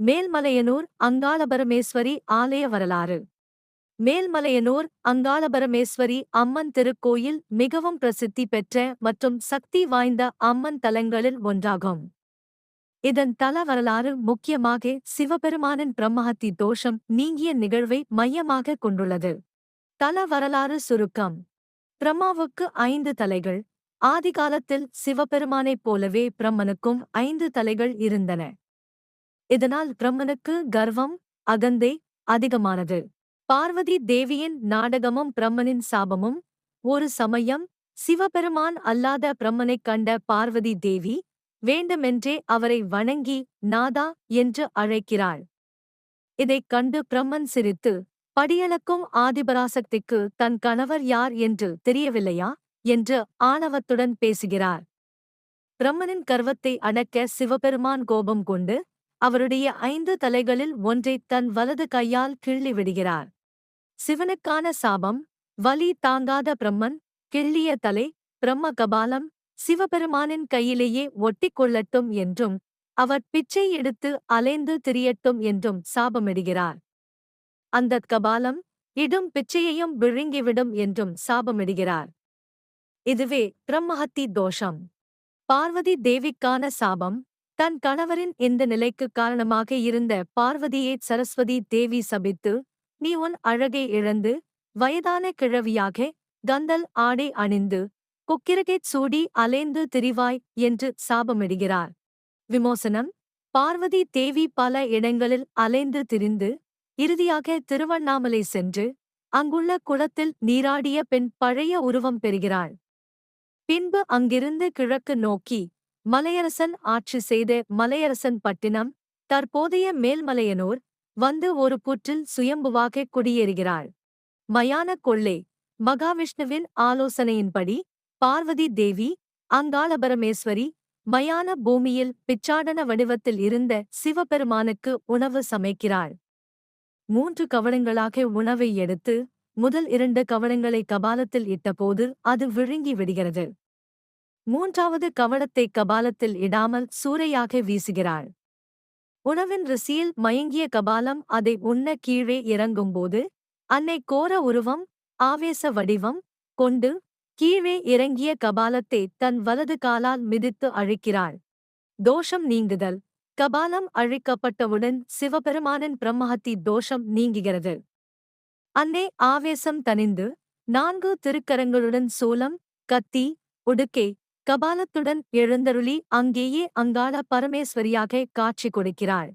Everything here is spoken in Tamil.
மேல்மலையனூர் அங்காளபரமேஸ்வரி ஆலய வரலாறு. மேல்மலையனூர் அங்காளபரமேஸ்வரி அம்மன் திருக்கோயில் மிகவும் பிரசித்தி பெற்ற மற்றும் சக்தி வாய்ந்த அம்மன் தலங்களில் ஒன்றாகும். இதன் தல வரலாறு முக்கியமாக சிவபெருமானின் பிரம்மஹத்தி தோஷம் நீங்கிய நிகழ்வை மையமாக கொண்டுள்ளது. தல வரலாறு சுருக்கம். பிரம்மாவுக்கு ஐந்து தலைகள் ஆதிகாலத்தில் சிவபெருமானைப் போலவே பிரம்மனுக்கும் ஐந்து தலைகள் இருந்தன. இதனால் பிரம்மனுக்கு கர்வம் அகந்தை அதிகமானது. பார்வதி தேவியின் நாடகமும் பிரம்மனின் சாபமும் ஒரு சமயம் சிவபெருமான் அல்லாத பிரம்மனைக் கண்ட பார்வதி தேவி வேண்டுமென்றே அவரை வணங்கி நாதா என்று அழைக்கிறாள். இதைக் கண்டு பிரம்மன் சிரித்து படியளக்கும் ஆதிபராசக்திக்கு தன் கணவர் யார் என்று தெரியவில்லையா? என்று ஆணவத்துடன் பேசுகிறார். பிரம்மனின் கர்வத்தை அடக்க சிவபெருமான் கோபம் கொண்டு அவருடைய ஐந்து தலைகளில் ஒன்றை தன் வலது கையால் கிள்ளி விடுகிறார். சிவனுக்கான சாபம் வலி தாங்காத பிரம்மன் கிள்ளிய தலை பிரம்ம கபாலம் சிவபெருமானின் கையிலேயே ஒட்டிக் கொள்ளட்டும் என்றும் அவர் பிச்சை எடுத்து அலைந்து திரியட்டும் என்றும் சாபமிடுகிறார். அந்தக் கபாலம் இடும் பிச்சையையும் விழுங்கிவிடும் என்றும் சாபமிடுகிறார். இதுவே பிரம்மஹத்தி தோஷம். பார்வதி தேவிக்கான சாபம் தன் கணவரின் இந்த நிலைக்கு காரணமாக இருந்த பார்வதியை சரஸ்வதி தேவி சபித்து நீ உன் அழகை இழந்து வயதான கிழவியாக கந்தல் ஆடை அணிந்து குக்கிரகைச் சூடி அலைந்து திரிவாய் என்று சாபமிடுகிறார். விமோசனம் பார்வதி தேவி பல இடங்களில் அலைந்து திரிந்து இறுதியாக திருவண்ணாமலை சென்று அங்குள்ள குளத்தில் நீராடிய பெண் பழைய உருவம் பெறுகிறாள். பின்பு அங்கிருந்து கிழக்கு நோக்கி மலையரசன் ஆட்சி செய்த மலையரசன் பட்டினம் தற்போதைய மேல்மலையனூர் வந்து ஒரு புற்றில் சுயம்புவாக குடியேறுகிறாள். மயான கொள்ளை மகாவிஷ்ணுவின் ஆலோசனையின்படி பார்வதி தேவி அங்காளபரமேஸ்வரி மயான பூமியில் பிச்சாடன வடிவத்தில் இருந்த சிவபெருமானுக்கு உணவு சமைக்கிறாள். மூன்று கவளங்களாக உணவை எடுத்து முதல் இரண்டு கவனங்களை கபாலத்தில் இட்டபோது அது விழுங்கி விடுகிறது. மூன்றாவது கவளத்தை கபாலத்தில் இடாமல் சூறையாக வீசுகிறாள். உணவின் ருசியில் மயங்கிய கபாலம் அதை உண்ண கீழே இறங்கும்போது அன்னை கோர உருவம் ஆவேச வடிவம் கொண்டு கீழே இறங்கிய கபாலத்தை தன் வலது காலால் மிதித்து அழிக்கிறாள். தோஷம் நீங்குதல். கபாலம் அழிக்கப்பட்டவுடன் சிவபெருமானின் பிரம்மஹத்தி தோஷம் நீங்குகிறது. அன்னே ஆவேசம் தணிந்து நான்கு திருக்கரங்களுடன் சூலம் கத்தி உடுக்கை கபாலத்துடன் எழுந்தருளி அங்கேயே அங்காள பரமேஸ்வரியாக காட்சி கொடுக்கிறாள்.